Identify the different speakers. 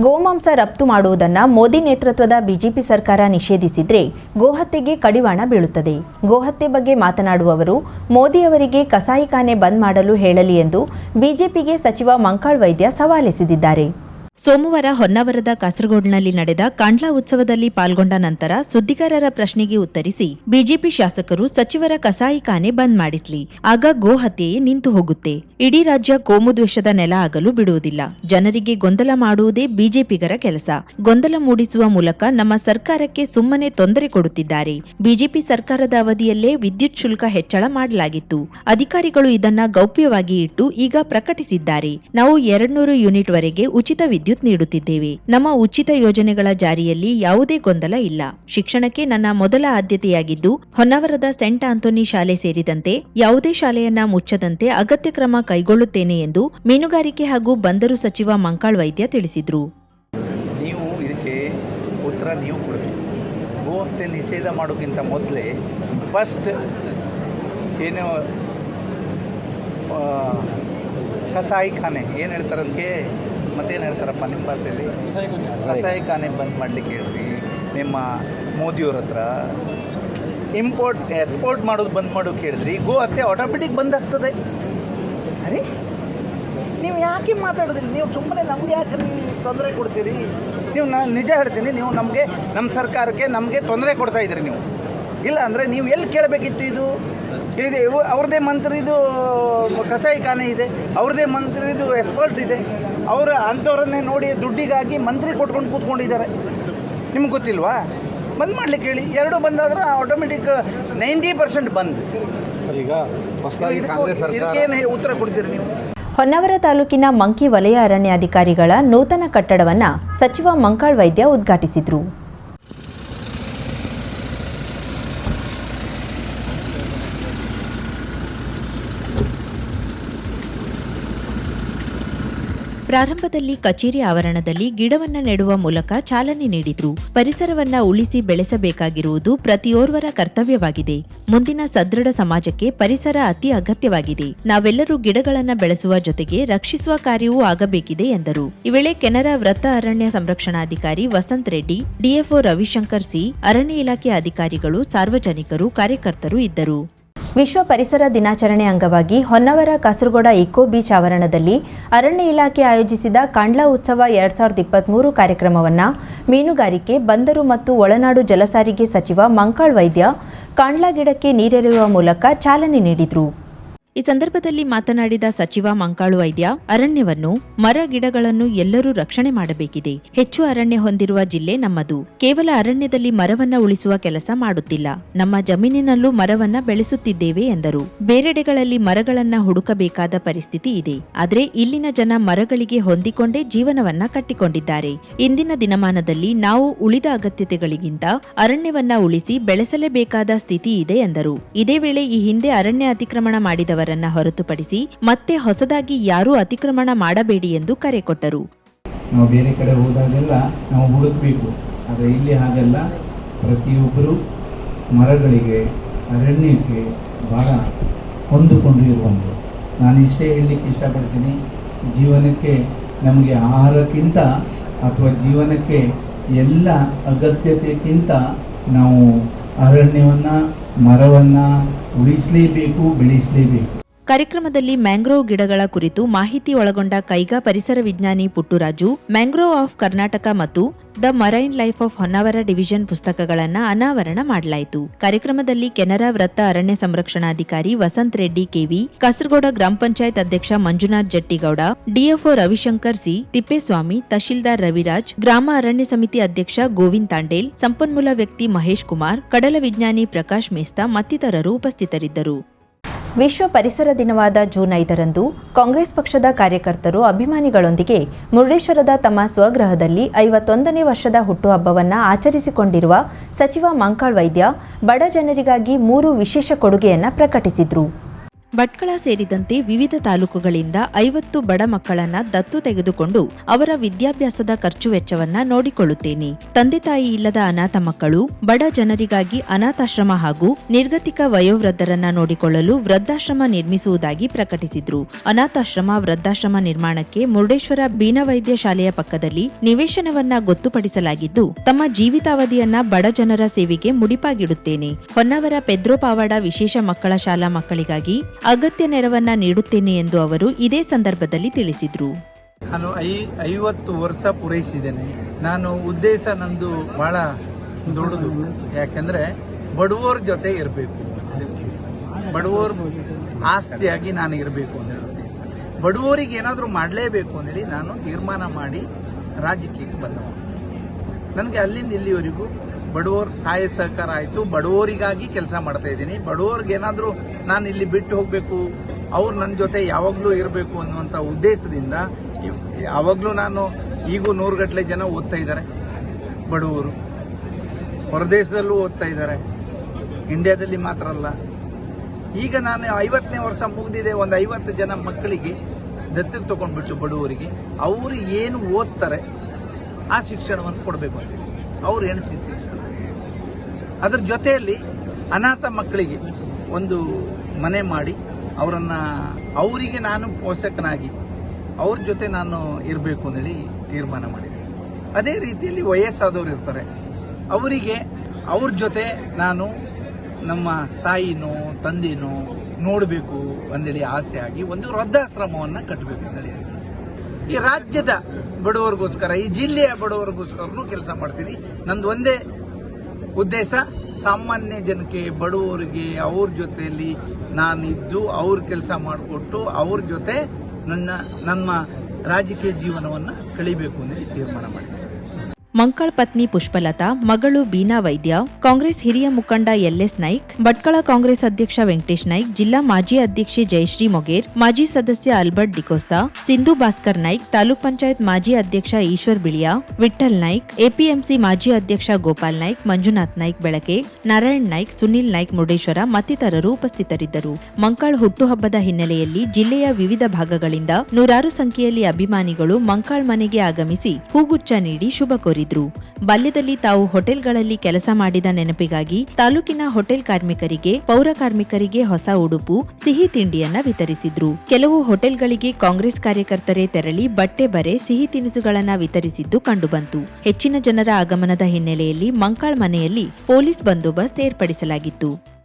Speaker 1: ಗೋಮಾಂಸ ರಫ್ತು ಮಾಡುವುದನ್ನು ಮೋದಿ ನೇತೃತ್ವದ ಬಿಜೆಪಿ ಸರ್ಕಾರ ನಿಷೇಧಿಸಿದ್ರೆ ಗೋಹತ್ಯೆಗೆ ಕಡಿವಾಣ ಬೀಳುತ್ತದೆ. ಗೋಹತ್ಯೆ ಬಗ್ಗೆ ಮಾತನಾಡುವವರು, ಮೋದಿ ಅವರಿಗೆ ಕಸಾಯಿಖಾನೆ ಬಂದ್ ಮಾಡಲು ಹೇಳಲಿ ಎಂದು ಬಿಜೆಪಿಗೆ ಸಚಿವ ಮಂಕಾಳ್ ವೈದ್ಯ ಸವಾಲೆಸೆದಿದ್ದಾರೆ. ಸೋಮವಾರ ಹೊನ್ನಾವರದ ಕಾಸರಗೋಡಿನಲ್ಲಿ ನಡೆದ ಕಾಂಡ್ಲಾ ಉತ್ಸವದಲ್ಲಿ ಪಾಲ್ಗೊಂಡ ನಂತರ ಸುದ್ದಿಗಾರರ ಪ್ರಶ್ನೆಗೆ ಉತ್ತರಿಸಿ ಬಿಜೆಪಿ ಶಾಸಕರು ಸಚಿವರ ಕಸಾಯಿಖಾನೆ ಬಂದ್ ಮಾಡಿಸ್ಲಿ ಆಗ ಗೋ ಹತ್ಯೆಯೇ ನಿಂತು ಹೋಗುತ್ತೆ. ಇಡೀ ರಾಜ್ಯ ಕೋಮುದ್ವೇಷದ ನೆಲ ಆಗಲು ಬಿಡುವುದಿಲ್ಲ. ಜನರಿಗೆ ಗೊಂದಲ ಮಾಡುವುದೇ ಬಿಜೆಪಿಗರ ಕೆಲಸ. ಗೊಂದಲ ಮೂಡಿಸುವ ಮೂಲಕ ನಮ್ಮ ಸರ್ಕಾರಕ್ಕೆ ಸುಮ್ಮನೆ ತೊಂದರೆ ಕೊಡುತ್ತಿದ್ದಾರೆ. ಬಿಜೆಪಿ ಸರ್ಕಾರದ ಅವಧಿಯಲ್ಲೇ ವಿದ್ಯುತ್ ಶುಲ್ಕ ಹೆಚ್ಚಳ ಮಾಡಲಾಗಿತ್ತು. ಅಧಿಕಾರಿಗಳು ಇದನ್ನ ಗೌಪ್ಯವಾಗಿ ಇಟ್ಟು ಈಗ ಪ್ರಕಟಿಸಿದ್ದಾರೆ. ನಾವು ಎರಡ್ನೂರು ಯೂನಿಟ್ ವರೆಗೆ ಉಚಿತ ವಿದ್ಯುತ್ ನೀಡುತ್ತಿದ್ದೇವೆ. ನಮ್ಮ ಉಚಿತ ಯೋಜನೆಗಳ ಜಾರಿಯಲ್ಲಿ ಯಾವುದೇ ಗೊಂದಲ ಇಲ್ಲ. ಶಿಕ್ಷಣಕ್ಕೆ ನನ್ನ ಮೊದಲ ಆದ್ಯತೆಯಾಗಿದ್ದು, ಹೊನ್ನಾವರದ ಸೆಂಟ್ ಆಂಥೋನಿ ಶಾಲೆ ಸೇರಿದಂತೆ ಯಾವುದೇ ಶಾಲೆಯನ್ನ ಮುಚ್ಚದಂತೆ ಅಗತ್ಯ ಕ್ರಮ ಕೈಗೊಳ್ಳುತ್ತೇನೆ ಎಂದು ಮೀನುಗಾರಿಕೆ ಹಾಗೂ ಬಂದರು ಸಚಿವ ಮಂಕಾಳ್ ವೈದ್ಯ ತಿಳಿಸಿದ್ರು.
Speaker 2: ನೀವು ಇದಕ್ಕೆ ಉತ್ತರ ನೀವು ನಿಷೇಧ ಮಾಡೋಕ್ಕಿಂತ ಮೊದಲೇ ಫಸ್ಟ್ ಏನು ಕಸಾಯಿ ಕಸಾಯಿಖಾನೆ, ಏನು ಹೇಳ್ತಾರೆ ಅದಕ್ಕೆ? ಮತ್ತೇನು ಹೇಳ್ತಾರಪ್ಪ ನಿಮ್ಮ ಭಾಷೆಯಲ್ಲಿ? ಕಸಾಯಿಖಾನೆ ಬಂದ್ ಮಾಡಲಿಕ್ಕೆ ಹೇಳ್ರಿ, ನಿಮ್ಮ ಮೋದಿಯವ್ರ ಹತ್ರ. ಇಂಪೋರ್ಟ್ ಎಕ್ಸ್ಪೋರ್ಟ್ ಮಾಡೋದು ಬಂದ್ ಮಾಡೋಕೆ ಹೇಳ್ರಿ, ಗೋ ಅತ್ತೆ ಆಟೋಮೆಟಿಕ್ ಬಂದ್ ಆಗ್ತದೆ. ಅರೆ? ನೀವು ಯಾಕೆ ಮಾತಾಡೋದಿಲ್ಲ? ನೀವು ಸುಮ್ಮನೆ ನಮ್ಗೆ ಯಾಕೆ ತೊಂದರೆ ಕೊಡ್ತೀರಿ? ನೀವು ನಾನು ನಿಜ ಹೇಳ್ತೀನಿ, ನೀವು ನಮಗೆ ನಮ್ಮ ಸರ್ಕಾರಕ್ಕೆ ನಮಗೆ ತೊಂದರೆ ಕೊಡ್ತಾ ಇದ್ದೀರಿ ನೀವು. ಇಲ್ಲ ಅಂದರೆ ನೀವು ಎಲ್ಲಿ ಕೇಳಬೇಕಿತ್ತು ಇದು? ಇದು ಅವ್ರದ್ದೇ ಮಂತ್ರಿದು ಕಸಾಯಿಖಾನೆ ಇದೆ ಅವ್ರದ್ದೇ ಮಂತ್ರಿದು ಎಕ್ಸ್ಪರ್ಟ್ ಇದೆ. ಅವರು ಅಂಥವ್ರನ್ನೇ ನೋಡಿ ದುಡ್ಡಿಗಾಗಿ ಮಂತ್ರಿ ಕೊಟ್ಕೊಂಡು ಕೂತ್ಕೊಂಡಿದ್ದಾರೆ. ನಿಮ್ಗೆ ಗೊತ್ತಿಲ್ವಾ? ಬಂದ್ ಮಾಡ್ಲಿಕ್ಕೆ ಹೇಳಿ. ಎರಡು ಬಂದಾದ್ರೆ ಆಟೋಮೆಟಿಕ್ ನೈಂಟಿ ಪರ್ಸೆಂಟ್ ಬಂದ್.
Speaker 3: ಈಗ
Speaker 2: ಇದಕ್ಕೇನು ಉತ್ತರ ಕೊಡ್ತೀರಿ ನೀವು?
Speaker 1: ಹೊನ್ನಾವರ ತಾಲೂಕಿನ ಮಂಕಿ ವಲಯ ಅರಣ್ಯಾಧಿಕಾರಿಗಳ ನೂತನ ಕಟ್ಟಡವನ್ನ ಸಚಿವ ಮಂಕಾಳ್ ವೈದ್ಯ ಉದ್ಘಾಟಿಸಿದ್ರು. ಪ್ರಾರಂಭದಲ್ಲಿ ಕಚೇರಿ ಆವರಣದಲ್ಲಿ ಗಿಡವನ್ನ ನೆಡುವ ಮೂಲಕ ಚಾಲನೆ ನೀಡಿದ್ರು. ಪರಿಸರವನ್ನ ಉಳಿಸಿ ಬೆಳೆಸಬೇಕಾಗಿರುವುದು ಪ್ರತಿಯೋರ್ವರ ಕರ್ತವ್ಯವಾಗಿದೆ. ಮುಂದಿನ ಸದೃಢ ಸಮಾಜಕ್ಕೆ ಪರಿಸರ ಅತಿ ಅಗತ್ಯವಾಗಿದೆ. ನಾವೆಲ್ಲರೂ ಗಿಡಗಳನ್ನು ಬೆಳೆಸುವ ಜೊತೆಗೆ ರಕ್ಷಿಸುವ ಕಾರ್ಯವೂ ಆಗಬೇಕಿದೆ ಎಂದರು. ಈ ವೇಳೆ ಕೆನರಾ ವೃತ್ತ ಅರಣ್ಯ ಸಂರಕ್ಷಣಾಧಿಕಾರಿ ವಸಂತ್ ರೆಡ್ಡಿ, ಡಿಎಫ್ಒ ರವಿಶಂಕರ್ ಸಿ, ಅರಣ್ಯ ಇಲಾಖೆ ಅಧಿಕಾರಿಗಳು, ಸಾರ್ವಜನಿಕರು, ಕಾರ್ಯಕರ್ತರು ಇದ್ದರು. ವಿಶ್ವ ಪರಿಸರ ದಿನಾಚರಣೆ ಅಂಗವಾಗಿ ಹೊನ್ನವರ ಕಾಸರಗೋಡ ಇಕೋ ಬೀಚ್ ಆವರಣದಲ್ಲಿ ಅರಣ್ಯ ಇಲಾಖೆ ಆಯೋಜಿಸಿದ ಕಾಂಡ್ಲಾ ಉತ್ಸವ ಎರಡ್ ಸಾವಿರದ ಇಪ್ಪತ್ತ್ಮೂರು ಕಾರ್ಯಕ್ರಮವನ್ನು ಮೀನುಗಾರಿಕೆ, ಬಂದರು ಮತ್ತು ಒಳನಾಡು ಜಲಸಾರಿಗೆ ಸಚಿವ ಮಂಕಾಳ್ ವೈದ್ಯ ಕಾಂಡ್ಲಾ ಗಿಡಕ್ಕೆ ನೀರೆರೆಯುವ ಮೂಲಕ ಚಾಲನೆ ನೀಡಿದರು. ಈ ಸಂದರ್ಭದಲ್ಲಿ ಮಾತನಾಡಿದ ಸಚಿವ ಮಂಕಾಳು ವೈದ್ಯ, ಅರಣ್ಯವನ್ನು, ಮರ ಗಿಡಗಳನ್ನು ಎಲ್ಲರೂ ರಕ್ಷಣೆ ಮಾಡಬೇಕಿದೆ. ಹೆಚ್ಚು ಅರಣ್ಯ ಹೊಂದಿರುವ ಜಿಲ್ಲೆ ನಮ್ಮದು. ಕೇವಲ ಅರಣ್ಯದಲ್ಲಿ ಮರವನ್ನ ಉಳಿಸುವ ಕೆಲಸ ಮಾಡುತ್ತಿಲ್ಲ. ನಮ್ಮ ಜಮೀನಿನಲ್ಲೂ ಮರವನ್ನ ಬೆಳೆಸುತ್ತಿದ್ದೇವೆ ಎಂದರು. ಬೇರೆಡೆಗಳಲ್ಲಿ ಮರಗಳನ್ನ ಹುಡುಕಬೇಕಾದ ಪರಿಸ್ಥಿತಿ ಇದೆ. ಆದರೆ ಇಲ್ಲಿನ ಜನ ಮರಗಳಿಗೆ ಹೊಂದಿಕೊಂಡೇ ಜೀವನವನ್ನ ಕಟ್ಟಿಕೊಂಡಿದ್ದಾರೆ. ಇಂದಿನ ದಿನಮಾನದಲ್ಲಿ ನಾವು ಉಳಿದ ಅಗತ್ಯತೆಗಳಿಗಿಂತ ಅರಣ್ಯವನ್ನ ಉಳಿಸಿ ಬೆಳೆಸಲೇಬೇಕಾದ ಸ್ಥಿತಿ ಇದೆ ಎಂದರು. ಇದೇ ವೇಳೆ ಈ ಹಿಂದೆ ಅರಣ್ಯ ಅತಿಕ್ರಮಣ ಮಾಡಿದವರನ್ನ ಹೊರತುಪಡಿಸಿ ಮತ್ತೆ ಹೊಸದಾಗಿ ಯಾರೂ ಅತಿಕ್ರಮಣ ಮಾಡಬೇಡಿ ಎಂದು ಕರೆ ಕೊಟ್ಟರು.
Speaker 4: ನಾವು ಬೇರೆ ಕಡೆ ಹೋದಾಗೆಲ್ಲ ನಾವು ಹುಡುಕಬೇಕು. ಆದರೆ ಇಲ್ಲಿ ಹಾಗಲ್ಲ ಪ್ರತಿಯೊಬ್ಬರು ಮರಗಳಿಗೆ, ಅರಣ್ಯಕ್ಕೆ ಭಾಳ ಹೊಂದಿಕೊಂಡು ನಾನು ಇಷ್ಟೇ ಹೇಳಲಿಕ್ಕೆ ಇಷ್ಟಪಡ್ತೀನಿ, ಜೀವನಕ್ಕೆ ನಮಗೆ ಆಹಾರಕ್ಕಿಂತ ಅಥವಾ ಜೀವನಕ್ಕೆ ಎಲ್ಲ ಅಗತ್ಯತೆಗಿಂತ ನಾವು ಅರಣ್ಯವನ್ನು ಮರವನ್ನು ಉಳಿಸಲೇಬೇಕು ಬೆಳೆಸಲೇಬೇಕು.
Speaker 1: ಕಾರ್ಯಕ್ರಮದಲ್ಲಿ ಮ್ಯಾಂಗ್ರೋವ್ ಗಿಡಗಳ ಕುರಿತು ಮಾಹಿತಿ ಒಳಗೊಂಡ ಕೈಗಾ ಪರಿಸರ ವಿಜ್ಞಾನಿ ಪುಟ್ಟುರಾಜು, ಮ್ಯಾಂಗ್ರೋವ್ ಆಫ್ ಕರ್ನಾಟಕ ಮತ್ತು the marine life of Honnavar division ಪುಸ್ತಕಗಳನ್ನು ಅನಾವರಣ ಮಾಡಲಾಯಿತು. ಕಾರ್ಯಕ್ರಮದಲ್ಲಿ ಕೆನರಾ ವೃತ್ತ ಅರಣ್ಯ ಸಂರಕ್ಷಣಾಧಿಕಾರಿ ವಸಂತ್ ರೆಡ್ಡಿ, ಕೆವಿ ಕಾಸರಗೋಡ ಗ್ರಾಮ ಪಂಚಾಯತ್ ಅಧ್ಯಕ್ಷ ಮಂಜುನಾಥ್ ಜಟ್ಟಿಗೌಡ, ಡಿಎಫ್ಒ ರವಿಶಂಕರ್ ಸಿ ತಿಪ್ಪೇಸ್ವಾಮಿ, ತಹಶೀಲ್ದಾರ್ ರವಿರಾಜ್, ಗ್ರಾಮ ಅರಣ್ಯ ಸಮಿತಿ ಅಧ್ಯಕ್ಷ ಗೋವಿಂದ್ ತಾಂಡೇಲ್, ಸಂಪನ್ಮೂಲ ವ್ಯಕ್ತಿ ಮಹೇಶ್ ಕುಮಾರ್, ಕಡಲ ವಿಜ್ಞಾನಿ ಪ್ರಕಾಶ್ ಮೇಸ್ತಾ ಮತ್ತಿತರರು ಉಪಸ್ಥಿತರಿದ್ದರು. ವಿಶ್ವ ಪರಿಸರ ದಿನವಾದ ಜೂನ್ ಐದರಂದು ಕಾಂಗ್ರೆಸ್ ಪಕ್ಷದ ಕಾರ್ಯಕರ್ತರು ಅಭಿಮಾನಿಗಳೊಂದಿಗೆ ಮುರುಡೇಶ್ವರದ ತಮ್ಮ ಸ್ವಗೃಹದಲ್ಲಿ ಐವತ್ತೊಂದನೇ ವರ್ಷದ ಹುಟ್ಟುಹಬ್ಬವನ್ನು ಆಚರಿಸಿಕೊಂಡಿರುವ ಸಚಿವ ಮಂಕಾಳ್ ವೈದ್ಯ ಬಡ ಜನರಿಗಾಗಿ ಮೂರು ವಿಶೇಷ ಕೊಡುಗೆಯನ್ನು ಪ್ರಕಟಿಸಿದರು. ಭಟ್ಕಳ ಸೇರಿದಂತೆ ವಿವಿಧ ತಾಲೂಕುಗಳಿಂದ ಐವತ್ತು ಬಡ ಮಕ್ಕಳನ್ನ ದತ್ತು ತೆಗೆದುಕೊಂಡು ಅವರ ವಿದ್ಯಾಭ್ಯಾಸದ ಖರ್ಚು ವೆಚ್ಚವನ್ನ ನೋಡಿಕೊಳ್ಳುತ್ತೇನೆ. ತಂದೆ ತಾಯಿ ಇಲ್ಲದ ಅನಾಥ ಮಕ್ಕಳು, ಬಡ ಜನರಿಗಾಗಿ ಅನಾಥಾಶ್ರಮ ಹಾಗೂ ನಿರ್ಗತಿಕ ವಯೋವೃದ್ಧರನ್ನ ನೋಡಿಕೊಳ್ಳಲು ವೃದ್ಧಾಶ್ರಮ ನಿರ್ಮಿಸುವುದಾಗಿ ಪ್ರಕಟಿಸಿದ್ರು. ಅನಾಥಾಶ್ರಮ, ವೃದ್ಧಾಶ್ರಮ ನಿರ್ಮಾಣಕ್ಕೆ ಮುರುಡೇಶ್ವರ ಬೀನವೈದ್ಯ ಶಾಲೆಯ ಪಕ್ಕದಲ್ಲಿ ನಿವೇಶನವನ್ನ ಗೊತ್ತುಪಡಿಸಲಾಗಿದ್ದು, ತಮ್ಮ ಜೀವಿತಾವಧಿಯನ್ನ ಬಡ ಜನರ ಸೇವೆಗೆ ಮುಡಿಪಾಗಿಡುತ್ತೇನೆ. ಹೊನ್ನವರ ಪೆದ್ರೋ ಪಾವಾಡ ವಿಶೇಷ ಮಕ್ಕಳ ಶಾಲಾ ಮಕ್ಕಳಿಗಾಗಿ ಅಗತ್ಯ ನೆರವನ್ನ ನೀಡುತ್ತೇನೆ ಎಂದು ಅವರು ಇದೇ ಸಂದರ್ಭದಲ್ಲಿ ತಿಳಿಸಿದರು.
Speaker 2: ನಾನು ಐ, ಐವತ್ತು ವರ್ಷ ಪೂರೈಸಿದ್ದೇನೆ. ನಾನು ಉದ್ದೇಶ ನಂದು ಬಹಳ ದೊಡ್ಡದು. ಯಾಕಂದ್ರೆ ಬಡವರ ಜೊತೆ ಇರಬೇಕು. ಬಡವರ ಆಸ್ತಿಯಾಗಿ ನಾನು ಇರಬೇಕು ಅಂತ ಉದ್ದೇಶ ಬಡವರಿಗೆ ಏನಾದರೂ ಮಾಡಲೇಬೇಕು ಅಂತೇಳಿ ನಾನು ತೀರ್ಮಾನ ಮಾಡಿ ರಾಜಕೀಯಕ್ಕೆ ಬಂದವ ನನಗೆ ಅಲ್ಲಿಂದ ಇಲ್ಲಿವರೆಗೂ ಬಡವರ ಸಹಾಯ ಸಹಕಾರ ಆಯಿತು. ಬಡವರಿಗಾಗಿ ಕೆಲಸ ಮಾಡ್ತಾ ಇದ್ದೀನಿ. ಬಡವರಿಗೆ ಏನಾದರೂ ನಾನು ಇಲ್ಲಿ ಬಿಟ್ಟು ಹೋಗಬೇಕು, ಅವ್ರು ನನ್ನ ಜೊತೆ ಯಾವಾಗಲೂ ಇರಬೇಕು ಅನ್ನುವಂಥ ಉದ್ದೇಶದಿಂದ ಯಾವಾಗಲೂ ನಾನು ಈಗೂ ನೂರುಗಟ್ಟಲೆ ಜನ ಓದ್ತಾ ಇದ್ದಾರೆ. ಬಡವರು. ಹೊರದೇಶದಲ್ಲೂ ಓದ್ತಾ ಇದ್ದಾರೆ. ಇಂಡಿಯಾದಲ್ಲಿ ಮಾತ್ರ ಅಲ್ಲ. ಈಗ ನಾನು ಐವತ್ತನೇ ವರ್ಷ ಮುಗಿದಿದೆ. ಒಂದು ಐವತ್ತು ಜನ ಮಕ್ಕಳಿಗೆ ದತ್ತಿಗೆ ತಗೊಂಡ್ಬಿಟ್ಟು ಬಡವರಿಗೆ. ಅವರು ಏನು ಓದ್ತಾರೆ, ಆ ಶಿಕ್ಷಣವನ್ನು ಕೊಡಬೇಕು ಅಂತ ಅವ್ರು ಎಣಿಸಿ ಶಿಕ್ಷಣ ಅದ್ರ ಜೊತೆಯಲ್ಲಿ ಅನಾಥ ಮಕ್ಕಳಿಗೆ ಒಂದು ಮನೆ ಮಾಡಿ ಅವರನ್ನ ಅವರಿಗೆ ನಾನು ಪೋಷಕನಾಗಿ ಅವ್ರ ಜೊತೆ ನಾನು ಇರಬೇಕು ಅಂತೇಳಿ ತೀರ್ಮಾನ ಮಾಡಿದೆ. ಅದೇ ರೀತಿಯಲ್ಲಿ ವಯಸ್ಸಾದವರು ಇರ್ತಾರೆ. ಅವರಿಗೆ ಅವ್ರ ಜೊತೆ ನಾನು ನಮ್ಮ ತಾಯಿನೋ, ತಂದೆನೋ ನೋಡಬೇಕು ಅಂದೇಳಿ ಆಸೆ ಆಗಿ ಒಂದು ವೃದ್ಧಾಶ್ರಮವನ್ನು ಕಟ್ಟಬೇಕು ಅಂತೇಳಿ ಈ ರಾಜ್ಯದ ಬಡವರಿಗೋಸ್ಕರ, ಈ ಜಿಲ್ಲೆಯ ಬಡವರಿಗೋಸ್ಕರನು ಕೆಲಸ ಮಾಡ್ತೀನಿ. ನಂದು ಒಂದೇ ಉದ್ದೇಶ, ಸಾಮಾನ್ಯ ಜನಕ್ಕೆ, ಬಡವರಿಗೆ ಅವ್ರ ಜೊತೆಯಲ್ಲಿ ನಾನಿದ್ದು, ಅವ್ರ ಕೆಲಸ ಮಾಡಿಕೊಟ್ಟು, ಅವ್ರ ಜೊತೆ ನನ್ನ ನಮ್ಮ ರಾಜಕೀಯ ಜೀವನವನ್ನು ಕಳಿಬೇಕು ಅಂತ ತೀರ್ಮಾನ ಮಾಡಿದ್ದೆ
Speaker 1: ಮಂಕಳ್ ಪತ್ನಿ ಪುಷ್ಪಲತಾ, ಮಗಳು ಬೀನಾ ವೈದ್ಯ, ಕಾಂಗ್ರೆಸ್ ಹಿರಿಯ ಮುಖಂಡ ಎಲ್ಎಸ್ ನಾಯ್ಕ್, ಭಟ್ಕಳ ಕಾಂಗ್ರೆಸ್ ಅಧ್ಯಕ್ಷ ವೆಂಕಟೇಶ್ ನಾಯ್ಕ್, ಜಿಲ್ಲಾ ಮಾಜಿ ಅಧ್ಯಕ್ಷೆ ಜಯಶ್ರೀ ಮೊಗೇರ್, ಮಾಜಿ ಸದಸ್ಯ ಅಲ್ಬರ್ಟ್ ಡಿಕೋಸ್ತಾ, ಸಿಂಧು ಭಾಸ್ಕರ್ ನಾಯ್ಕ್, ತಾಲೂಕ್ ಪಂಚಾಯತ್ ಮಾಜಿ ಅಧ್ಯಕ್ಷ ಈಶ್ವರ್ ಬಿಳಿಯಾ ವಿಠಲ್ ನಾಯ್ಕ್, ಎಪಿಎಂಸಿ ಮಾಜಿ ಅಧ್ಯಕ್ಷ ಗೋಪಾಲ್ ನಾಯ್ಕ್, ಮಂಜುನಾಥ್ ನಾಯ್ಕ್ ಬೆಳಕೆ, ನಾರಾಯಣ್ ನಾಯ್ಕ್, ಸುನಿಲ್ ನಾಯ್ಕ್ ಮುರುಡೇಶ್ವರ ಮತ್ತಿತರರು ಉಪಸ್ಥಿತರಿದ್ದರು. ಮಂಕಾಳ್ ಹುಟ್ಟುಹಬ್ಬದ ಹಿನ್ನೆಲೆಯಲ್ಲಿ ಜಿಲ್ಲೆಯ ವಿವಿಧ ಭಾಗಗಳಿಂದ ನೂರಾರು ಸಂಖ್ಯೆಯಲ್ಲಿ ಅಭಿಮಾನಿಗಳು ಮಂಕಾಳ್ ಮನೆಗೆ ಆಗಮಿಸಿ ಹೂಗುಚ್ಛ ನೀಡಿ ಶುಭ ಕೋರಿದ್ರು. ಬಾಲ್ಯದಲ್ಲಿ ತಾವು ಹೋಟೆಲ್ಗಳಲ್ಲಿ ಕೆಲಸ ಮಾಡಿದ ನೆನಪಿಗಾಗಿ ತಾಲೂಕಿನ ಹೋಟೆಲ್ ಕಾರ್ಮಿಕರಿಗೆ, ಪೌರ ಕಾರ್ಮಿಕರಿಗೆ ಹೊಸ ಉಡುಪು, ಸಿಹಿ ತಿಂಡಿಯನ್ನ ವಿತರಿಸಿದ್ರು. ಕೆಲವು ಹೋಟೆಲ್ಗಳಿಗೆ ಕಾಂಗ್ರೆಸ್ ಕಾರ್ಯಕರ್ತರೇ ತೆರಳಿ ಬಟ್ಟೆ ಬರೆ, ಸಿಹಿ ತಿನಿಸುಗಳನ್ನ ವಿತರಿಸಿದ್ದು ಕಂಡುಬಂತು. ಹೆಚ್ಚಿನ ಜನರ ಆಗಮನದ ಹಿನ್ನೆಲೆಯಲ್ಲಿ ಮಂಕಾಳ್ ಮನೆಯಲ್ಲಿ ಪೊಲೀಸ್ ಬಂದೋಬಸ್ತ್ ಏರ್ಪಡಿಸಲಾಗಿತ್ತು.